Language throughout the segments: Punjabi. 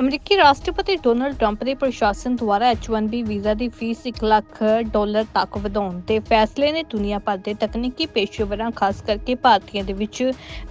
ਅਮਰੀਕੀ ਰਾਸ਼ਟਰਪਤੀ ਡੋਨਲਡ ਟਰੰਪ ਦੇ ਪ੍ਰਸ਼ਾਸਨ ਦੁਆਰਾ H1B ਵੀਜ਼ਾ ਦੀ ਫੀਸ 1 ਲੱਖ ਡਾਲਰ ਤੱਕ ਵਧਾਉਣ ਦੇ ਫੈਸਲੇ ਨੇ ਦੁਨੀਆ ਭਰ ਦੇ ਤਕਨੀਕੀ ਪੇਸ਼ੇਵਰਾਂ, ਖਾਸ ਕਰਕੇ ਭਾਰਤੀਆਂ ਦੇ ਵਿੱਚ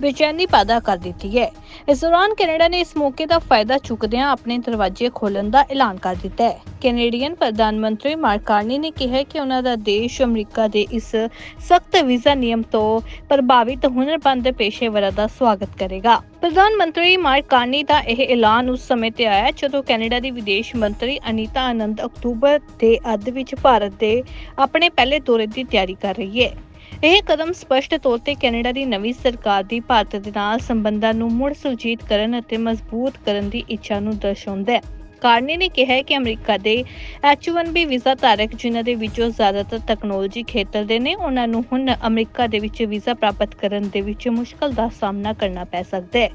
ਬੇਚੈਨੀ ਪੈਦਾ ਕਰ ਦਿੱਤੀ ਹੈ। ਇਸ ਦੌਰਾਨ ਕੈਨੇਡਾ ਨੇ ਇਸ ਮੌਕੇ ਦਾ ਫਾਇਦਾ ਚੁੱਕਦਿਆਂ ਆਪਣੇ ਦਰਵਾਜ਼ੇ ਖੋਲ੍ਹਣ ਦਾ ਐਲਾਨ ਕਰ ਦਿੱਤਾ ਹੈ। ਕੈਨੇਡੀਅਨ ਪ੍ਰਧਾਨ ਮੰਤਰੀ ਮਾਰਕ ਕਾਰਨੀ ਨੇ ਕਿਹਾ ਕਿ ਉਹਨਾਂ ਦਾ ਦੇਸ਼ ਅਮਰੀਕਾ ਦੇ ਇਸ ਸਖਤ ਵੀਜ਼ਾ ਨਿਯਮ ਤੋਂ ਪ੍ਰਭਾਵਿਤ ਹੁਨਰਮੰਦ ਪੇਸ਼ੇਵਰਾਂ ਦਾ ਸਵਾਗਤ ਕਰੇਗਾ। ਪ੍ਰਧਾਨ ਮੰਤਰੀ ਮਾਰਕ ਕਾਰਨੀ ਦਾ ਇਹ ਐਲਾਨ ਉਸ ਸਮੇਂ ਤੇ ਆਇਆ ਜਦੋਂ ਕੈਨੇਡਾ ਦੀ ਵਿਦੇਸ਼ ਮੰਤਰੀ ਅਨੀਤਾ ਆਨੰਦ ਅਕਤੂਬਰ ਦੇ ਅੱਧ ਵਿੱਚ ਭਾਰਤ ਦੇ ਆਪਣੇ ਪਹਿਲੇ ਦੌਰੇ ਦੀ ਤਿਆਰੀ ਕਰ ਰਹੀ ਹੈ। ਇਹ ਕਦਮ ਸਪਸ਼ਟ ਤੌਰ ਤੇ ਕੈਨੇਡਾ ਦੀ ਨਵੀਂ ਸਰਕਾਰ ਦੀ ਭਾਰਤ ਦੇ ਨਾਲ ਸੰਬੰਧਾਂ ਨੂੰ ਮੁੜ ਸੁਰਜੀਤ ਕਰਨ ਅਤੇ ਮਜ਼ਬੂਤ ਕਰਨ ਦੀ ਇੱਛਾ ਨੂੰ ਦਰਸਾਉਂਦਾ ਹੈ। ਕਾਰਨੀ ਨੇ ਕਿਹਾ ਕਿ ਅਮਰੀਕਾ ਦੇ H1B ਵੀਜ਼ਾ ਧਾਰਕ ਜਿਨ੍ਹਾਂ ਦੇ ਵਿੱਚੋਂ ਜ਼ਿਆਦਾਤਰ ਟੈਕਨੋਲੋਜੀ ਖੇਤਰ ਦੇ ਨੇ, ਉਹਨਾਂ ਨੂੰ ਹੁਣ ਅਮਰੀਕਾ ਦੇ ਵਿੱਚ ਵੀਜ਼ਾ ਪ੍ਰਾਪਤ ਕਰਨ ਦੇ ਵਿੱਚ ਮੁਸ਼ਕਲ ਦਾ ਸਾਹਮਣਾ ਕਰਨਾ ਪੈ ਸਕਦਾ ਹੈ।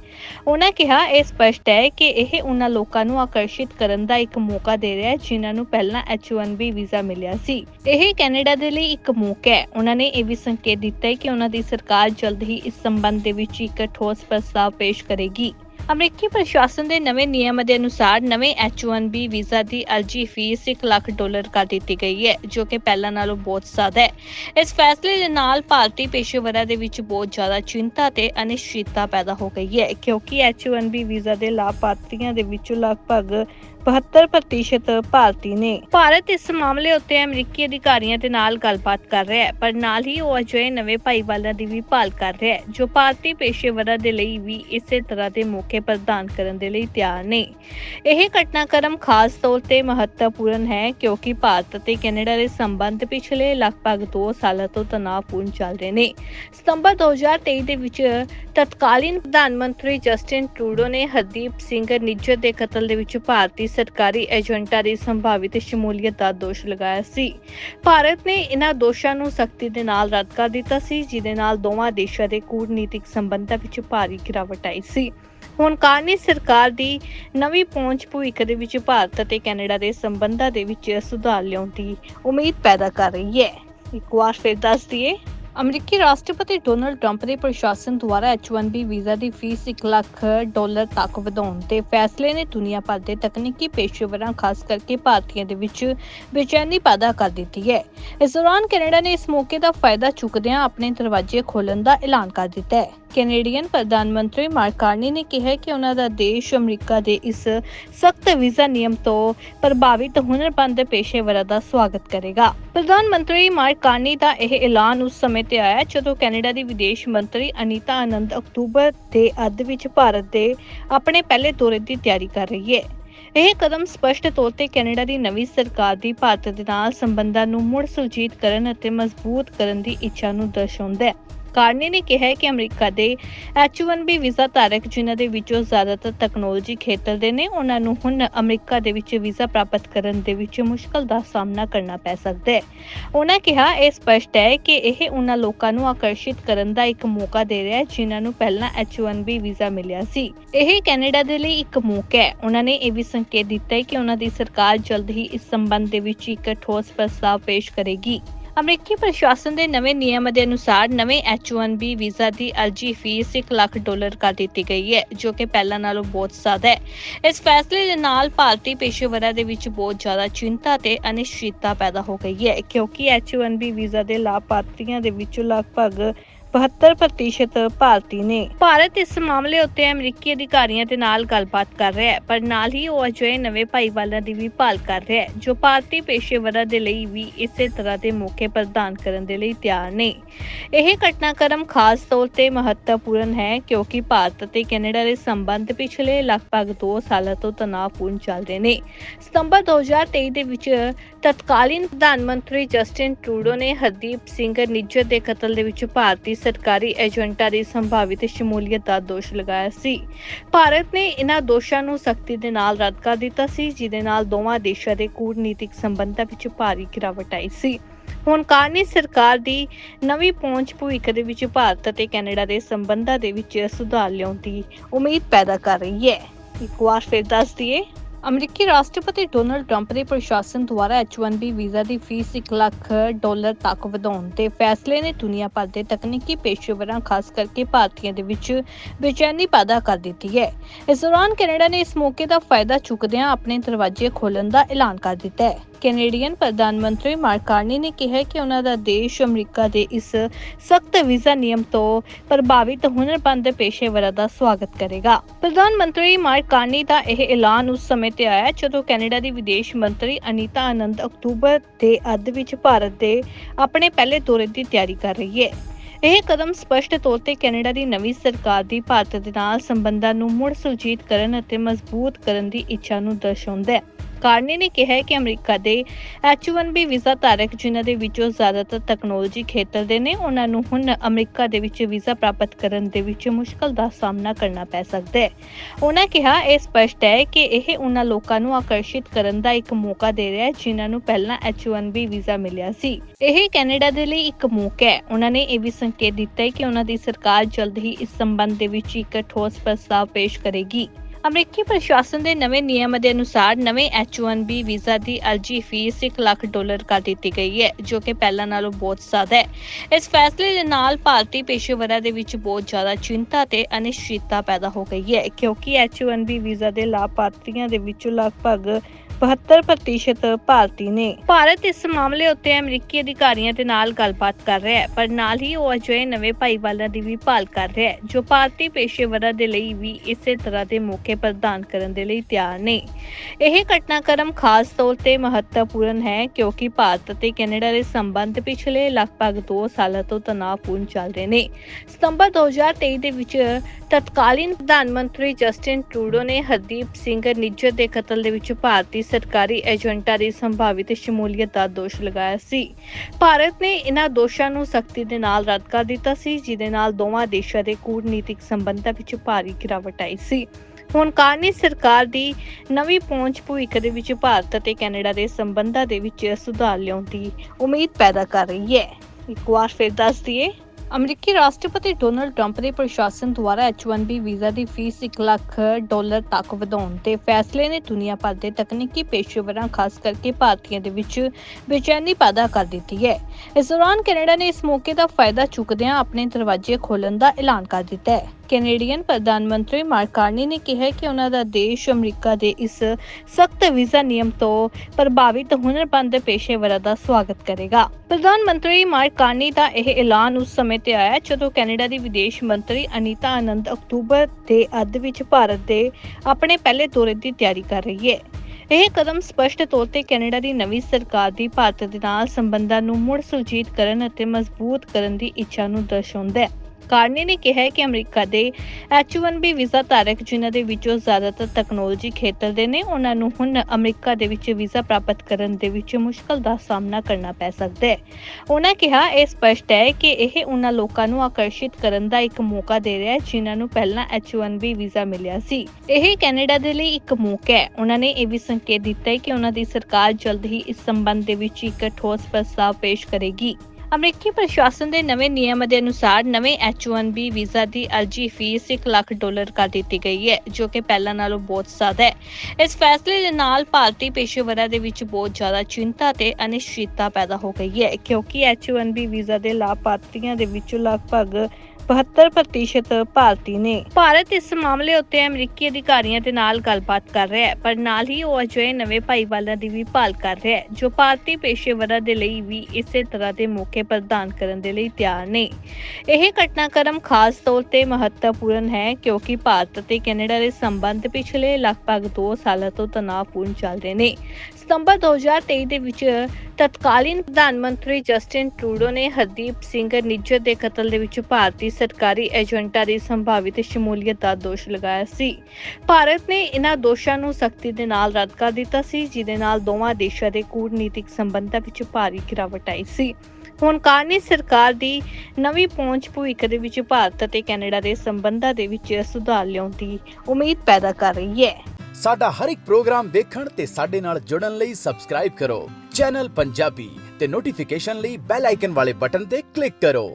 ਉਹਨਾਂ ਕਿਹਾ, ਇਹ ਸਪਸ਼ਟ ਹੈ ਕਿ ਇਹ ਉਹਨਾਂ ਲੋਕਾਂ ਨੂੰ ਆਕਰਸ਼ਿਤ ਕਰਨ ਦਾ ਇੱਕ ਮੌਕਾ ਦੇ ਰਿਹਾ ਹੈ ਜਿਨ੍ਹਾਂ ਨੂੰ ਪਹਿਲਾਂ H1B ਵੀਜ਼ਾ ਮਿਲਿਆ ਸੀ। ਇਹ ਕੈਨੇਡਾ ਦੇ ਲਈ ਇੱਕ ਮੌਕਾ ਹੈ। ਉਹਨਾਂ ਨੇ ਇਹ ਵੀ ਸੰਕੇਤ ਦਿੱਤਾ ਹੈ ਕਿ ਉਹਨਾਂ ਦੀ ਸਰਕਾਰ ਜਲਦ ਹੀ ਇਸ ਸੰਬੰਧ ਦੇ ਵਿੱਚ ਇੱਕ ਠੋਸ ਪ੍ਰਸਤਾਵ ਪੇਸ਼ ਕਰੇਗੀ। ਅਮਰੀਕੀ ਪ੍ਰਸ਼ਾਸਨ ਦੇ ਨਵੇਂ ਨਿਯਮ ਦੇ ਅਨੁਸਾਰ ਨਵੇਂ H1B ਵੀਜ਼ਾ ਦੀ ਅਰਜੀ ਫੀਸ 1 ਲੱਖ ਡਾਲਰ ਕਰ ਦਿੱਤੀ ਗਈ ਹੈ, ਜੋ ਕਿ ਪਹਿਲਾਂ ਨਾਲੋਂ ਬਹੁਤ ਜ਼ਿਆਦਾ ਹੈ। ਇਸ ਫੈਸਲੇ ਦੇ ਨਾਲ ਭਾਰਤੀ ਪੇਸ਼ੇਵਰਾਂ ਦੇ ਵਿੱਚ ਬਹੁਤ ਜ਼ਿਆਦਾ ਚਿੰਤਾ ਤੇ ਅਨਿਸ਼ਚਿਤਤਾ ਪੈਦਾ ਹੋ ਗਈ ਹੈ, ਕਿਉਂਕਿ H1B ਵੀਜ਼ਾ ਦੇ ਲਾਭਪਾਤਰੀਆਂ ਦੇ ਵਿੱਚੋਂ ਲਗਭਗ 72% ਭਾਰਤੀ ਨੇ। ਭਾਰਤ ਇਸ ਮਾਮਲੇ ਉੱਤੇ ਅਮਰੀਕੀ ਅਧਿਕਾਰੀਆਂ ਦੇ ਨਾਲ ਗੱਲਬਾਤ ਕਰ ਰਿਹਾ ਹੈ, ਪਰ ਨਾਲ ਹੀ ਉਹ ਅਜਿਹੇ ਨਵੇਂ ਭਾਈਵਾਲਾਂ ਦੀ ਵੀ ਭਾਲ ਕਰ ਰਿਹਾ ਹੈ, ਜੋ ਭਾਰਤੀ ਪੇਸ਼ੇਵਰਾਂ ਦੇ ਲਈ ਵੀ ਇਸੇ ਤਰ੍ਹਾਂ ਦੇ ਮੌਕੇ ਪ੍ਰਦਾਨ ਕਰਨ ਦੇ ਲਈ ਤਿਆਰ ਨੇ। ਇਹ ਘਟਨਾਕ੍ਰਮ ਖਾਸ ਤੌਰ ਤੇ ਮਹੱਤਵਪੂਰਨ ਹੈ ਕਿਉਂਕਿ ਭਾਰਤ ਅਤੇ ਕੈਨੇਡਾ ਦੇ ਸੰਬੰਧ ਪਿਛਲੇ ਲਗਭਗ 2 ਸਾਲਾਂ ਤੋਂ ਤਣਾਅਪੂਰਨ ਚੱਲ ਰਹੇ ਨੇ। ਸਤੰਬਰ 2023 ਦੇ ਵਿੱਚ ਤਤਕਾਲੀਨ ਪ੍ਰਧਾਨ ਮੰਤਰੀ ਜਸਟਿਨ ਟਰੂਡੋ ਨੇ ਹਰਦੀਪ ਸਿੰਘ ਨਿੱਜਰ ਦੇ ਕਤਲ ਦੇ ਵਿੱਚ ਭਾਰਤੀ ਸਰਕਾਰੀ ਏਜੰਟਾਂ ਦੀ ਸੰਭਾਵਿਤ ਸ਼ਮੂਲੀਅਤ ਦਾ ਦੋਸ਼ ਲਗਾਇਆ ਸੀ। ਭਾਰਤ ਨੇ ਇਹਨਾਂ ਦੋਸ਼ਾਂ ਨੂੰ ਸਖਤੀ ਦੇ ਨਾਲ ਰੱਦ ਕਰ ਦਿੱਤਾ ਸੀ, ਜਿਹਦੇ ਨਾਲ ਦੋਵਾਂ ਦੇਸ਼ਾਂ ਦੇ ਕੂਟਨੀਤਿਕ ਸੰਬੰਧਾਂ ਵਿੱਚ ਭਾਰੀ ਗਿਰਾਵਟ ਆਈ ਸੀ। ਹੁਣ ਕਾਰਨੀ ਸਰਕਾਰ ਦੀ ਨਵੀਂ ਪਹੁੰਚ ਭਵਿੱਖ ਦੇ ਵਿੱਚ ਭਾਰਤ ਅਤੇ ਕੈਨੇਡਾ ਦੇ ਸੰਬੰਧਾਂ ਦੇ ਵਿੱਚ ਸੁਧਾਰ ਲਿਆਉਣ ਦੀ ਉਮੀਦ ਪੈਦਾ ਕਰ ਰਹੀ ਹੈ। ਇੱਕ ਵਾਰ ਫਿਰ ਦੱਸ ਦਈਏ, ਅਮਰੀਕੀ ਰਾਸ਼ਟਰਪਤੀ ਡੋਨਲਡ ਟਰੰਪ ਦੇ ਪ੍ਰਸ਼ਾਸਨ ਦੁਆਰਾ H1B ਵੀਜ਼ਾ ਦੀ ਫੀਸ 1 ਲੱਖ ਡਾਲਰ ਤੱਕ ਵਧਾਉਣ ਦੇ ਫੈਸਲੇ ਨੇ ਦੁਨੀਆ ਭਰ ਦੇ ਤਕਨੀਕੀ ਪੇਸ਼ੇਵਰਾਂ, ਖਾਸ ਕਰਕੇ ਭਾਰਤੀਆਂ ਦੇ ਵਿੱਚ ਬੇਚੈਨੀ ਪੈਦਾ ਕਰ ਦਿੱਤੀ ਹੈ। ਇਸ ਦੌਰਾਨ ਕੈਨੇਡਾ ਨੇ ਇਸ ਮੌਕੇ ਦਾ ਫਾਇਦਾ ਚੁੱਕਦਿਆਂ ਆਪਣੇ ਦਰਵਾਜ਼ੇ ਖੋਲ੍ਹਣ ਦਾ ਐਲਾਨ ਕਰ ਦਿੱਤਾ ਹੈ। ਕੈਨੇਡੀਅਨ ਪ੍ਰਧਾਨ ਮੰਤਰੀ ਮਾਰਕ ਕਾਰਨੀ ਨੇ ਕਿਹਾ ਕਿ ਉਹਨਾਂ ਦਾ ਦੇਸ਼ ਅਮਰੀਕਾ ਦੇ ਇਸ ਸਖਤ ਵੀਜ਼ਾ ਨਿਯਮ ਤੋਂ ਪ੍ਰਭਾਵਿਤ ਹੁਨਰਮੰਦ ਪੇਸ਼ੇਵਰਾਂ ਦਾ ਸਵਾਗਤ ਕਰੇਗਾ। ਪ੍ਰਧਾਨ ਮੰਤਰੀ ਮਾਰਕ ਕਾਰਨੀ ਦਾ ਇਹ ਐਲਾਨ ਉਸ ਸਮੇਂ ਤੇ ਆਇਆ ਜਦੋਂ ਕੈਨੇਡਾ ਦੀ ਵਿਦੇਸ਼ ਮੰਤਰੀ ਅਨੀਤਾ ਆਨੰਦ ਅਕਤੂਬਰ ਦੇ ਅੱਧ ਵਿੱਚ ਭਾਰਤ ਦੇ ਆਪਣੇ ਪਹਿਲੇ ਦੌਰੇ ਦੀ ਤਿਆਰੀ ਕਰ ਰਹੀ ਹੈ। ਇਹ ਕਦਮ ਸਪਸ਼ਟ ਤੌਰ ਤੇ ਕੈਨੇਡਾ ਦੀ ਨਵੀਂ ਸਰਕਾਰ ਦੀ ਭਾਰਤ ਦੇ ਨਾਲ ਸੰਬੰਧਾਂ ਨੂੰ ਮੁੜ ਸੁਰਜੀਤ ਕਰਨ ਅਤੇ ਮਜ਼ਬੂਤ ਕਰਨ ਦੀ ਇੱਛਾ ਨੂੰ ਦਰਸਾਉਂਦਾ ਹੈ। ਕਾਰਨੀ ਨੇ ਕਿਹਾ ਹੈ ਕਿ ਅਮਰੀਕਾ ਦੇ H1B ਵੀਜ਼ਾ ਧਾਰਕ ਜਿਨ੍ਹਾਂ ਦੇ ਵਿੱਚੋਂ ਜ਼ਿਆਦਾਤਰ ਟੈਕਨੋਲੋਜੀ ਖੇਤਰ ਦੇ ਨੇ, ਉਹਨਾਂ ਨੂੰ ਹੁਣ ਅਮਰੀਕਾ ਦੇ ਵਿੱਚ ਵੀਜ਼ਾ ਪ੍ਰਾਪਤ ਕਰਨ ਦੇ ਵਿੱਚ ਮੁਸ਼ਕਲ ਦਾ ਸਾਹਮਣਾ ਕਰਨਾ ਪੈ ਸਕਦਾ ਹੈ। ਉਹਨਾਂ ਕਿਹਾ, ਇਹ ਸਪਸ਼ਟ ਹੈ ਕਿ ਇਹ ਉਹਨਾਂ ਲੋਕਾਂ ਨੂੰ ਆਕਰਸ਼ਿਤ ਕਰਨ ਦਾ ਇੱਕ ਮੌਕਾ ਦੇ ਰਿਹਾ ਹੈ ਜਿਨ੍ਹਾਂ ਨੂੰ ਪਹਿਲਾਂ H1B ਵੀਜ਼ਾ ਮਿਲਿਆ ਸੀ। ਇਹ ਕੈਨੇਡਾ ਦੇ ਲਈ ਇੱਕ ਮੌਕਾ ਹੈ। ਉਹਨਾਂ ਨੇ ਇਹ ਵੀ ਸੰਕੇਤ ਦਿੱਤਾ ਹੈ ਕਿ ਉਹਨਾਂ ਦੀ ਸਰਕਾਰ ਜਲਦ ਹੀ ਇਸ ਸੰਬੰਧ ਦੇ ਵਿੱਚ ਇੱਕ ਠੋਸ ਪ੍ਰਸਤਾਵ ਪੇਸ਼ ਕਰੇਗੀ। ਅਮਰੀਕੀ ਪ੍ਰਸ਼ਾਸਨ ਦੇ ਨਵੇਂ ਨਿਯਮ ਦੇ ਅਨੁਸਾਰ ਨਵੇਂ H1B ਵੀਜ਼ਾ ਦੀ ਅਰਜੀ ਫੀਸ 1 ਲੱਖ ਡਾਲਰ ਕਰ ਦਿੱਤੀ ਗਈ ਹੈ, ਜੋ ਕਿ ਪਹਿਲਾਂ ਨਾਲੋਂ ਬਹੁਤ ਜ਼ਿਆਦਾ ਹੈ। ਇਸ ਫੈਸਲੇ ਦੇ ਨਾਲ ਭਾਰਤੀ ਪੇਸ਼ੇਵਰਾਂ ਦੇ ਵਿੱਚ ਬਹੁਤ ਜ਼ਿਆਦਾ ਚਿੰਤਾ ਤੇ ਅਨਿਸ਼ਚਿਤਤਾ ਪੈਦਾ ਹੋ ਗਈ ਹੈ, ਕਿਉਂਕਿ H1B ਵੀਜ਼ਾ ਦੇ ਲਾਭਪਾਤਰੀਆਂ ਦੇ ਵਿੱਚੋਂ ਲਗਭਗ 72% ਭਾਰਤੀ ਨੇ। ਭਾਰਤ ਇਸ ਮਾਮਲੇ ਉੱਤੇ ਅਮਰੀਕੀ ਅਧਿਕਾਰੀਆਂ ਦੇ ਨਾਲ ਗੱਲਬਾਤ ਕਰ ਰਿਹਾ ਹੈ, ਪਰ ਨਾਲ ਹੀ ਉਹ ਅਜਿਹੇ ਨਵੇਂ ਭਾਈਵਾਲਾਂ ਦੀ ਵੀ ਭਾਲ ਕਰ ਰਿਹਾ ਹੈ, ਜੋ ਭਾਰਤੀ ਪੇਸ਼ੇਵਰਾਂ ਦੇ ਲਈ ਵੀ ਇਸੇ ਤਰ੍ਹਾਂ ਦੇ ਮੌਕੇ ਪ੍ਰਦਾਨ ਕਰਨ ਦੇ ਲਈ ਤਿਆਰ ਨੇ। ਇਹ ਘਟਨਾਕ੍ਰਮ ਖਾਸ ਤੌਰ ਤੇ ਮਹੱਤਵਪੂਰਨ ਹੈ, ਕਿਉਂਕਿ ਭਾਰਤ ਅਤੇ ਕੈਨੇਡਾ ਦੇ ਸੰਬੰਧ ਪਿਛਲੇ ਲਗਭਗ 2 ਸਾਲਾਂ ਤੋਂ ਤਣਾਅਪੂਰਨ ਚੱਲ ਰਹੇ ਨੇ। ਸਤੰਬਰ 2023 ਦੇ ਵਿੱਚ ਤਤਕਾਲੀਨ ਪ੍ਰਧਾਨ ਮੰਤਰੀ ਜਸਟਿਨ ਟਰੂਡੋ ਨੇ ਹਰਦੀਪ ਸਿੰਘ ਨਿੱਜਰ ਦੇ ਕਤਲ ਦੇ ਵਿੱਚ ਭਾਰਤੀ ਸਰਕਾਰੀ ਏਜੰਟਾਂ ਦੀ ਸੰਭਾਵਿਤ ਸ਼ਮੂਲੀਅਤ ਦਾ ਦੋਸ਼ ਲਗਾਇਆ ਸੀ। ਭਾਰਤ ਨੇ ਇਹਨਾਂ ਦੋਸ਼ਾਂ ਨੂੰ ਸਖਤੀ ਦੇ ਨਾਲ ਰੱਦ ਕਰ ਦਿੱਤਾ ਸੀ, ਜਿਹਦੇ ਨਾਲ ਦੋਵਾਂ ਦੇਸ਼ਾਂ ਦੇ ਕੂਟਨੀਤਿਕ ਸੰਬੰਧਾਂ ਵਿੱਚ ਭਾਰੀ ਗਿਰਾਵਟ ਆਈ ਸੀ। ਹੁਣ ਕਾਰਨੀ ਸਰਕਾਰ ਦੀ ਨਵੀਂ ਪਹੁੰਚ ਭਵਿੱਖ ਦੇ ਵਿੱਚ ਭਾਰਤ ਅਤੇ ਕੈਨੇਡਾ ਦੇ ਸੰਬੰਧਾਂ ਦੇ ਵਿੱਚ ਸੁਧਾਰ ਲਿਆਉਣ ਦੀ ਉਮੀਦ ਪੈਦਾ ਕਰ ਰਹੀ ਹੈ। ਇੱਕ ਵਾਰ ਫਿਰ ਦੱਸ ਦਈਏ। ਅਮਰੀਕੀ ਰਾਸ਼ਟਰਪਤੀ ਡੋਨਲਡ ਟਰੰਪ ਦੇ ਪ੍ਰਸ਼ਾਸਨ ਦੁਆਰਾ H1B ਵੀਜ਼ਾ ਦੀ ਫੀਸ 1 ਲੱਖ ਡਾਲਰ ਤੱਕ ਵਧਾਉਣ ਦੇ ਫੈਸਲੇ ਨੇ ਦੁਨੀਆ ਭਰ ਦੇ ਤਕਨੀਕੀ ਪੇਸ਼ੇਵਰਾਂ, ਖਾਸ ਕਰਕੇ ਭਾਰਤੀਆਂ ਦੇ ਵਿੱਚ ਬੇਚੈਨੀ ਪੈਦਾ ਕਰ ਦਿੱਤੀ ਹੈ। ਇਸ ਦੌਰਾਨ ਕੈਨੇਡਾ ਨੇ ਇਸ ਮੌਕੇ ਦਾ ਫਾਇਦਾ ਚੁੱਕਦਿਆਂ ਆਪਣੇ ਦਰਵਾਜ਼ੇ ਖੋਲ੍ਹਣ ਦਾ ਐਲਾਨ ਕਰ ਦਿੱਤਾ ਹੈ। ਕੈਨੇਡੀਅਨ ਪ੍ਰਧਾਨ ਮੰਤਰੀ ਮਾਰਕ ਕਾਰਨੀ ਨੇ ਕਿਹਾ ਕਿ ਉਹਨਾਂ ਦਾ ਦੇਸ਼ ਅਮਰੀਕਾ ਦੇ ਇਸ ਸਖਤ ਵੀਜ਼ਾ ਨਿਯਮ ਤੋਂ ਪ੍ਰਭਾਵਿਤ ਹੁਨਰਮੰਦ ਪੇਸ਼ੇਵਰਾਂ ਦਾ ਸਵਾਗਤ ਕਰੇਗਾ। ਪ੍ਰਧਾਨ ਮੰਤਰੀ ਮਾਰਕ ਕਾਰਨੀ ਦਾ ਇਹ ਐਲਾਨ ਉਸ ਸਮੇਂ ਤੇ ਆਇਆ ਜਦੋਂ ਕੈਨੇਡਾ ਦੀ ਵਿਦੇਸ਼ ਮੰਤਰੀ ਅਨੀਤਾ ਆਨੰਦ ਅਕਤੂਬਰ ਦੇ ਅੱਧ ਵਿੱਚ ਭਾਰਤ ਦੇ ਆਪਣੇ ਪਹਿਲੇ ਦੌਰੇ ਦੀ ਤਿਆਰੀ ਕਰ ਰਹੀ ਹੈ। ਇਹ ਕਦਮ ਸਪਸ਼ਟ ਤੌਰ ਤੇ ਕੈਨੇਡਾ ਦੀ ਨਵੀਂ ਸਰਕਾਰ ਦੀ ਭਾਰਤ ਦੇ ਨਾਲ ਸੰਬੰਧਾਂ ਨੂੰ ਮੁੜ ਸੁਰਜੀਤ ਕਰਨ ਅਤੇ ਮਜ਼ਬੂਤ ਕਰਨ ਦੀ ਇੱਛਾ ਨੂੰ ਦਰਸਾਉਂਦਾ ਹੈ। ਕਾਰਨੀ ਨੇ ਕਿਹਾ ਹੈ ਕਿ ਅਮਰੀਕਾ ਦੇ H1B ਵੀਜ਼ਾ ਧਾਰਕ ਜਿਨ੍ਹਾਂ ਦੇ ਵਿੱਚੋਂ ਜ਼ਿਆਦਾਤਰ ਤਕਨਾਲੋਜੀ ਖੇਤਰ ਦੇ ਨੇ, ਉਹਨਾਂ ਨੂੰ ਹੁਣ ਅਮਰੀਕਾ ਦੇ ਵਿੱਚ ਵੀਜ਼ਾ ਪ੍ਰਾਪਤ ਕਰਨ ਦੇ ਵਿੱਚ ਮੁਸ਼ਕਲ ਦਾ ਸਾਹਮਣਾ ਕਰਨਾ ਪੈ ਸਕਦਾ ਹੈ। ਉਹਨਾਂ ਕਿਹਾ, ਇਹ ਸਪਸ਼ਟ ਹੈ ਕਿ ਇਹ ਉਹਨਾਂ ਲੋਕਾਂ ਨੂੰ ਆਕਰਸ਼ਿਤ ਕਰਨ ਦਾ ਇੱਕ ਮੌਕਾ ਦੇ ਰਿਹਾ ਹੈ ਜਿਨ੍ਹਾਂ ਨੂੰ ਪਹਿਲਾਂ H1B ਵੀਜ਼ਾ ਮਿਲਿਆ ਸੀ। ਇਹ ਕੈਨੇਡਾ ਦੇ ਲਈ ਇੱਕ ਮੌਕਾ ਹੈ। ਉਹਨਾਂ ਨੇ ਇਹ ਵੀ ਸੰਕੇਤ ਦਿੱਤਾ ਹੈ ਕਿ ਉਹਨਾਂ ਦੀ ਸਰਕਾਰ ਜਲਦ ਹੀ ਇਸ ਸੰਬੰਧ ਦੇ ਵਿੱਚ ਇੱਕ ਠੋਸ ਪ੍ਰਸਤਾਵ ਪੇਸ਼ ਕਰੇਗੀ। ਅਮਰੀਕੀ ਪ੍ਰਸ਼ਾਸਨ ਦੇ ਨਵੇਂ ਨਿਯਮ ਦੇ ਅਨੁਸਾਰ ਨਵੇਂ H1B ਵੀਜ਼ਾ ਦੀ ਅਰਜੀ ਫੀਸ 1 ਲੱਖ ਡਾਲਰ ਕਰ ਦਿੱਤੀ ਗਈ ਹੈ, ਜੋ ਕਿ ਪਹਿਲਾਂ ਨਾਲੋਂ ਬਹੁਤ ਜ਼ਿਆਦਾ ਹੈ। ਇਸ ਫੈਸਲੇ ਦੇ ਨਾਲ ਭਾਰਤੀ ਪੇਸ਼ੇਵਰਾਂ ਦੇ ਵਿੱਚ ਬਹੁਤ ਜ਼ਿਆਦਾ ਚਿੰਤਾ ਤੇ ਅਨਿਸ਼ਚਿਤਤਾ ਪੈਦਾ ਹੋ ਗਈ ਹੈ, ਕਿਉਂਕਿ H1B ਵੀਜ਼ਾ ਦੇ ਲਾਭਪਾਤਰੀਆਂ ਦੇ ਵਿੱਚੋਂ ਲਗਭਗ 72% ਭਾਰਤੀ ਨੇ। ਭਾਰਤ ਇਸ ਮਾਮਲੇ ਉੱਤੇ ਅਮਰੀਕੀ ਅਧਿਕਾਰੀਆਂ ਦੇ ਨਾਲ ਗੱਲਬਾਤ ਕਰ ਰਿਹਾ ਹੈ, ਪਰ ਨਾਲ ਹੀ ਉਹ ਅਜਿਹੇ ਨਵੇਂ ਭਾਈਵਾਲਾਂ ਦੀ ਵੀ ਭਾਲ ਕਰ ਰਿਹਾ ਹੈ, ਜੋ ਭਾਰਤੀ ਪੇਸ਼ੇਵਰਾਂ ਦੇ ਲਈ ਵੀ ਇਸੇ ਤਰ੍ਹਾਂ ਦੇ ਮੌਕੇ ਪ੍ਰਦਾਨ ਕਰਨ ਦੇ ਲਈ ਤਿਆਰ ਨੇ। ਇਹ ਘਟਨਾਕ੍ਰਮ ਖਾਸ ਤੌਰ ਤੇ ਮਹੱਤਵਪੂਰਨ ਹੈ, ਕਿਉਂਕਿ ਭਾਰਤ ਅਤੇ ਕੈਨੇਡਾ ਦੇ ਸੰਬੰਧ ਪਿਛਲੇ ਲਗਭਗ 2 ਸਾਲਾਂ ਤੋਂ ਤਣਾਅਪੂਰਨ ਚੱਲ ਰਹੇ ਨੇ। ਸਤੰਬਰ 2023 ਦੇ ਵਿੱਚ ਤਤਕਾਲੀਨ ਪ੍ਰਧਾਨ ਮੰਤਰੀ ਜਸਟਿਨ ਟਰੂਡੋ ਨੇ ਹਰਦੀਪ ਸਿੰਘ ਨਿੱਜਰ ਦੇ ਕਤਲ ਦੇ ਵਿੱਚ ਭਾਰਤੀ ਸਰਕਾਰੀ ਏਜੰਟਾਂ ਦੀ ਸੰਭਾਵਿਤ ਸ਼ਮੂਲੀਅਤ ਦਾ ਦੋਸ਼ ਲਗਾਇਆ ਸੀ। ਭਾਰਤ ਨੇ ਇਹਨਾਂ ਦੋਸ਼ਾਂ ਨੂੰ ਸਖਤੀ ਦੇ ਨਾਲ ਰੱਦ ਕਰ ਦਿੱਤਾ ਸੀ, ਜਿਹਦੇ ਨਾਲ ਦੋਵਾਂ ਦੇਸ਼ਾਂ ਦੇ ਕੂਟਨੀਤਿਕ ਸੰਬੰਧਾਂ ਵਿੱਚ ਭਾਰੀ ਗਿਰਾਵਟ ਆਈ ਸੀ। ਹੁਣ ਕਾਰਨੀ ਸਰਕਾਰ ਦੀ ਨਵੀਂ ਪਹੁੰਚ ਭਵਿੱਖ ਦੇ ਵਿੱਚ ਭਾਰਤ ਅਤੇ ਕੈਨੇਡਾ ਦੇ ਸੰਬੰਧਾਂ ਦੇ ਵਿੱਚ ਸੁਧਾਰ ਲਿਆਉਣ ਦੀ ਉਮੀਦ ਪੈਦਾ ਕਰ ਰਹੀ ਹੈ। ਇੱਕ ਵਾਰ ਫਿਰ ਦੱਸ ਦਈਏ ਅਮਰੀਕੀ ਰਾਸ਼ਟਰਪਤੀ ਡੋਨਲਡ ਟਰੰਪ ਦੇ ਪ੍ਰਸ਼ਾਸਨ ਦੁਆਰਾ H1B ਵੀਜ਼ਾ ਦੀ ਫੀਸ 1 ਲੱਖ ਡਾਲਰ ਤੱਕ ਵਧਾਉਣ ਦੇ ਫੈਸਲੇ ਨੇ ਦੁਨੀਆ ਭਰ ਦੇ ਤਕਨੀਕੀ ਪੇਸ਼ੇਵਰਾਂ, ਖਾਸ ਕਰਕੇ ਭਾਰਤੀਆਂ ਦੇ ਵਿੱਚ ਬੇਚੈਨੀ ਪੈਦਾ ਕਰ ਦਿੱਤੀ ਹੈ। ਇਸ ਦੌਰਾਨ ਕੈਨੇਡਾ ਨੇ ਇਸ ਮੌਕੇ ਦਾ ਫਾਇਦਾ ਚੁੱਕਦਿਆਂ ਆਪਣੇ ਦਰਵਾਜ਼ੇ ਖੋਲ੍ਹਣ ਦਾ ਐਲਾਨ ਕਰ ਦਿੱਤਾ ਹੈ। ਕੈਨੇਡੀਅਨ ਪ੍ਰਧਾਨ ਮੰਤਰੀ ਮਾਰਕ ਕਾਰਨੀ ਨੇ ਕਿਹਾ ਕਿ ਉਹਨਾਂ ਦਾ ਦੇਸ਼ ਅਮਰੀਕਾ ਦੇ ਇਸ ਸਖਤ ਵੀਜ਼ਾ ਨਿਯਮ ਤੋਂ ਪ੍ਰਭਾਵਿਤ ਹੁਨਰਮੰਦ ਪੇਸ਼ੇਵਰਾਂ ਦਾ ਸਵਾਗਤ ਕਰੇਗਾ। ਪ੍ਰਧਾਨ ਮੰਤਰੀ ਮਾਰਕ ਕਾਰਨੀ ਦਾ ਇਹ ਐਲਾਨ ਉਸ ਸਮੇਂ ਤੇ ਆਇਆ ਜਦੋਂ ਕੈਨੇਡਾ ਦੀ ਵਿਦੇਸ਼ ਮੰਤਰੀ ਅਨੀਤਾ ਆਨੰਦ ਅਕਤੂਬਰ ਦੇ ਅੱਧ ਵਿੱਚ ਭਾਰਤ ਦੇ ਆਪਣੇ ਪਹਿਲੇ ਦੌਰੇ ਦੀ ਤਿਆਰੀ ਕਰ ਰਹੀ ਹੈ। ਇਹ ਕਦਮ ਸਪਸ਼ਟ ਤੌਰ ਤੇ ਕੈਨੇਡਾ ਦੀ ਨਵੀਂ ਸਰਕਾਰ ਦੀ ਭਾਰਤ ਦੇ ਨਾਲ ਸੰਬੰਧਾਂ ਨੂੰ ਮੁੜ ਸੁਰਜੀਤ ਕਰਨ ਅਤੇ ਮਜ਼ਬੂਤ ਕਰਨ ਦੀ ਇੱਛਾ ਨੂੰ ਦਰਸਾਉਂਦਾ ਹੈ। ਕਾਰਨੀ ਨੇ ਕਿਹਾ ਕਿ ਅਮਰੀਕਾ ਦੇ H1B ਵੀਜ਼ਾ ਧਾਰਕ ਜਿਨ੍ਹਾਂ ਦੇ ਵਿੱਚੋਂ ਜ਼ਿਆਦਾਤਰ ਤਕਨਾਲੋਜੀ ਖੇਤਰ ਦੇ ਨੇ, ਉਹਨਾਂ ਨੂੰ ਹੁਣ ਅਮਰੀਕਾ ਦੇ ਵਿੱਚ ਵੀਜ਼ਾ ਪ੍ਰਾਪਤ ਕਰਨ ਦੇ ਵਿੱਚ ਮੁਸ਼ਕਲ ਦਾ ਸਾਹਮਣਾ ਕਰਨਾ ਪੈ ਸਕਦਾ ਹੈ। ਉਹਨਾਂ ਕਿਹਾ, ਇਹ ਸਪਸ਼ਟ ਹੈ ਕਿ ਇਹ ਉਹਨਾਂ ਲੋਕਾਂ ਨੂੰ ਆਕਰਸ਼ਿਤ ਕਰਨ ਦਾ ਇੱਕ ਮੌਕਾ ਦੇ ਰਿਹਾ ਹੈ, ਜਿਨ੍ਹਾਂ ਨੂੰ ਪਹਿਲਾਂ H1B ਵੀਜ਼ਾ ਮਿਲਿਆ ਸੀ। ਇਹ ਕੈਨੇਡਾ ਦੇ ਲਈ ਇੱਕ ਮੌਕਾ ਹੈ। ਉਹਨਾਂ ਨੇ ਇਹ ਵੀ ਸੰਕੇਤ ਦਿੱਤਾ ਹੈ ਕਿ ਉਹਨਾਂ ਦੀ ਸਰਕਾਰ ਜਲਦ ਹੀ ਇਸ ਸੰਬੰਧ ਦੇ ਵਿੱਚ ਇੱਕ ਠੋਸ ਪ੍ਰਸਤਾਵ ਪੇਸ਼ ਕਰੇਗੀ। ਅਮਰੀਕੀ ਪ੍ਰਸ਼ਾਸਨ ਦੇ ਨਵੇਂ ਨਿਯਮ ਦੇ ਅਨੁਸਾਰ ਨਵੇਂ H1B ਵੀਜ਼ਾ ਦੀ ਅਰਜੀ ਫੀਸ 1 ਲੱਖ ਡਾਲਰ ਕਰ ਦਿੱਤੀ ਗਈ ਹੈ, ਜੋ ਕਿ ਪਹਿਲਾਂ ਨਾਲੋਂ ਬਹੁਤ ਜ਼ਿਆਦਾ ਹੈ। ਇਸ ਫੈਸਲੇ ਦੇ ਨਾਲ ਭਾਰਤੀ ਪੇਸ਼ੇਵਰਾਂ ਦੇ ਵਿੱਚ ਬਹੁਤ ਜ਼ਿਆਦਾ ਚਿੰਤਾ ਤੇ ਅਨਿਸ਼ਚਿਤਤਾ ਪੈਦਾ ਹੋ ਗਈ ਹੈ, ਕਿਉਂਕਿ H1B ਵੀਜ਼ਾ ਦੇ ਲਾਭਪਾਤਰੀਆਂ ਦੇ ਵਿੱਚੋਂ ਲਗਭਗ 72% ਭਾਰਤੀ ਨੇ। ਭਾਰਤ ਇਸ ਮਾਮਲੇ ਉੱਤੇ ਅਮਰੀਕੀ ਅਧਿਕਾਰੀਆਂ ਦੇ ਨਾਲ ਗੱਲਬਾਤ ਕਰ ਰਿਹਾ ਹੈ, ਪਰ ਨਾਲ ਹੀ ਉਹ ਅਜਿਹੇ ਨਵੇਂ ਭਾਈਵਾਲਾਂ ਦੀ ਵੀ ਭਾਲ ਕਰ ਰਿਹਾ ਹੈ, ਜੋ ਭਾਰਤੀ ਪੇਸ਼ੇਵਰਾਂ ਦੇ ਲਈ ਵੀ ਇਸੇ ਤਰ੍ਹਾਂ ਦੇ ਮੌਕੇ ਪ੍ਰਦਾਨ ਕਰਨ ਦੇ ਲਈ ਤਿਆਰ ਨੇ। ਇਹ ਘਟਨਾਕ੍ਰਮ ਖਾਸ ਤੌਰ ਤੇ ਮਹੱਤਵਪੂਰਨ ਹੈ ਕਿਉਂਕਿ ਭਾਰਤ ਅਤੇ ਕੈਨੇਡਾ ਦੇ ਸੰਬੰਧ ਪਿਛਲੇ ਲਗਭਗ 2 ਸਾਲਾਂ ਤੋਂ ਤਣਾਅਪੂਰਨ ਚੱਲ ਰਹੇ ਨੇ। ਸਤੰਬਰ 2023 ਦੇ ਵਿੱਚ ਤਤਕਾਲੀਨ ਪ੍ਰਧਾਨ ਮੰਤਰੀ ਜਸਟਿਨ ਟਰੂਡੋ ਨੇ ਹਰਦੀਪ ਸਿੰਘ ਨਿੱਜਰ ਦੇ ਕਤਲ ਦੇ ਵਿੱਚ ਭਾਰਤੀ ਸਰਕਾਰੀ ਏਜੰਟਾਂ ਦੀ ਸੰਭਾਵਿਤ ਸ਼ਮੂਲੀਅਤ ਦਾ ਦੋਸ਼ ਲਗਾਇਆ ਸੀ। ਭਾਰਤ ਨੇ ਇਹਨਾਂ ਦੋਸ਼ਾਂ ਨੂੰ ਸਖਤੀ ਦੇ ਨਾਲ ਰੱਦ ਕਰ ਦਿੱਤਾ ਸੀ, ਜਿਹਦੇ ਨਾਲ ਦੋਵਾਂ ਦੇਸ਼ਾਂ ਦੇ ਕੂਟਨੀਤਿਕ ਸੰਬੰਧਾਂ ਵਿੱਚ ਭਾਰੀ ਗਿਰਾਵਟ ਆਈ ਸੀ। ਹੁਣ ਕਾਰਨੀ ਸਰਕਾਰ ਦੀ ਨਵੀਂ ਪਹੁੰਚ ਭਵਿੱਖ ਦੇ ਵਿੱਚ ਭਾਰਤ ਅਤੇ ਕੈਨੇਡਾ ਦੇ ਸੰਬੰਧਾਂ ਦੇ ਵਿੱਚ ਸੁਧਾਰ ਲਿਆਉਣ ਦੀ ਉਮੀਦ ਪੈਦਾ ਕਰ ਰਹੀ ਹੈ। ਸਾਡਾ ਹਰ ਇੱਕ ਪ੍ਰੋਗਰਾਮ ਦੇਖਣ ਤੇ ਸਾਡੇ ਨਾਲ ਜੁੜਨ ਲਈ ਸਬਸਕ੍ਰਾਈਬ ਕਰੋ। ਚੈਨਲ ਪੰਜਾਬੀ ਤੇ ਨੋਟੀਫਿਕੇਸ਼ਨ ਲਈ ਬੈਲ ਆਈਕਨ ਵਾਲੇ ਬਟਨ ਤੇ ਕਲਿੱਕ ਕਰੋ।